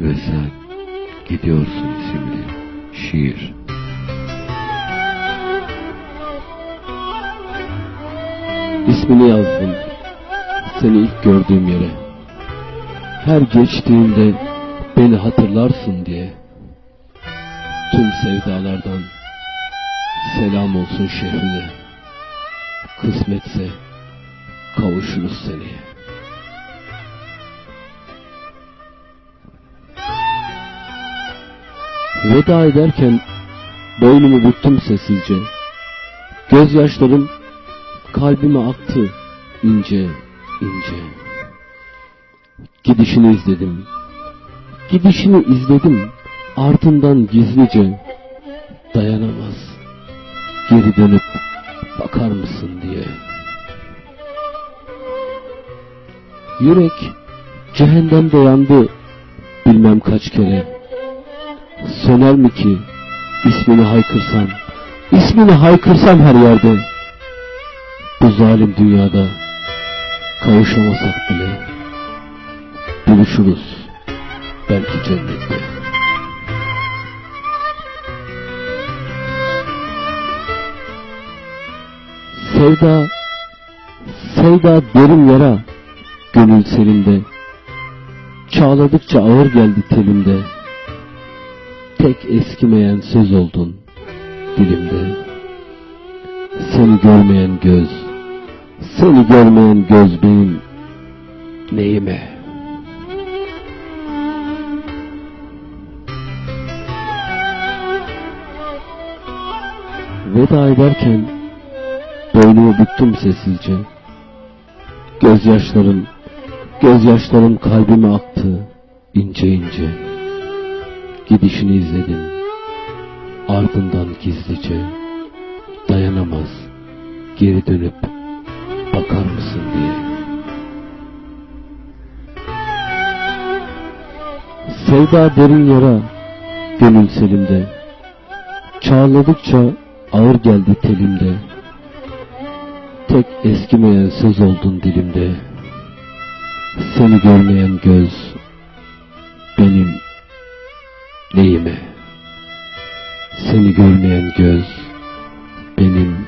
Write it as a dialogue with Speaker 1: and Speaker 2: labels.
Speaker 1: ve sen gidiyorsun isimli şiir.
Speaker 2: İsmini yazdım seni ilk gördüğüm yere. Her geçtiğinde beni hatırlarsın diye. Tüm sevdalardan selam olsun şehrine. Kısmetse kavuşuruz seneye. Veda ederken boynumu büktüm sessizce. Gözyaşlarım kalbime aktı ince ince. Gidişini izledim. Gidişini izledim. Ardından gizlice dayanamaz. Geri dönüp bakar mısın diye. Yürek cehennemde yandı bilmem kaç kere. Söner mi ki ismini haykırsam, ismini haykırsam her yerde. Bu zalim dünyada kavuşamasak bile buluşuruz belki cennette. Sevda, sevda derin yara, gönül serinde. Çağladıkça ağır geldi telimde. Tek eskimeyen söz oldun dilimde. Seni görmeyen göz, seni görmeyen göz benim neyime? Veda ederken boynumu büktüm sessizce. Gözyaşlarım, gözyaşlarım kalbime aktı ince ince. Gidişini izledim. Ardından gizlice dayanamaz geri dönüp bakar mısın diye. Sevda derin yara gönül selimde. Çağladıkça ağır geldi telimde. Tek eskimeyen söz oldun dilimde. Seni görmeyen göz, neyime? Seni görmeyen göz benim